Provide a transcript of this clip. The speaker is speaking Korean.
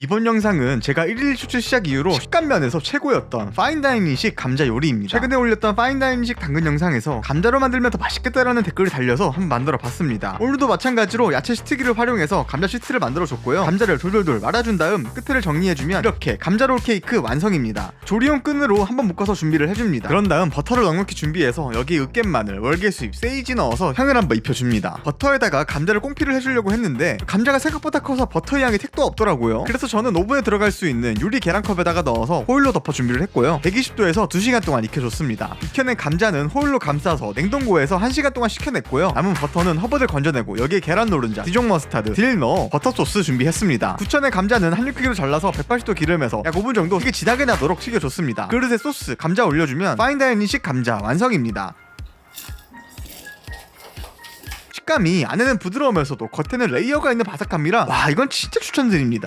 이번 영상은 제가 1일 추출 시작 이후로 식감 면에서 최고였던 파인다이닝식 감자 요리입니다. 최근에 올렸던 파인다이닝식 당근 영상에서 감자로 만들면 더 맛있겠다라는 댓글이 달려서 한번 만들어 봤습니다. 오늘도 마찬가지로 야채 시트기를 활용해서 감자 시트를 만들어 줬고요. 감자를 돌돌돌 말아준 다음 끝을 정리해주면 이렇게 감자 롤 케이크 완성입니다. 조리용 끈으로 한번 묶어서 준비를 해줍니다. 그런 다음 버터를 넉넉히 준비해서 여기에 으깬마늘, 월계수잎, 세이지 넣어서 향을 한번 입혀줍니다. 버터에다가 감자를 꽁피를 해주려고 했는데 감자가 생각보다 커서 버터 향이 택도 없더라고요. 그래서 저는 오븐에 들어갈 수 있는 유리 계란컵에다가 넣어서 호일로 덮어 준비를 했고요. 120도에서 2시간 동안 익혀줬습니다. 익혀낸 감자는 호일로 감싸서 냉동고에서 1시간 동안 식혀냈고요. 남은 버터는 허브들 건져내고 여기에 계란 노른자, 디종 머스타드, 딜 넣어 버터 소스 준비했습니다. 구천의 감자는 한입 크기로 잘라서 180도 기름에서 약 5분 정도 이게 진하게 나도록 튀겨줬습니다. 그릇에 소스, 감자 올려주면 파인다이닝식 감자 완성입니다. 식감이 안에는 부드러우면서도 겉에는 레이어가 있는 바삭함이라 와 이건 진짜 추천드립니다.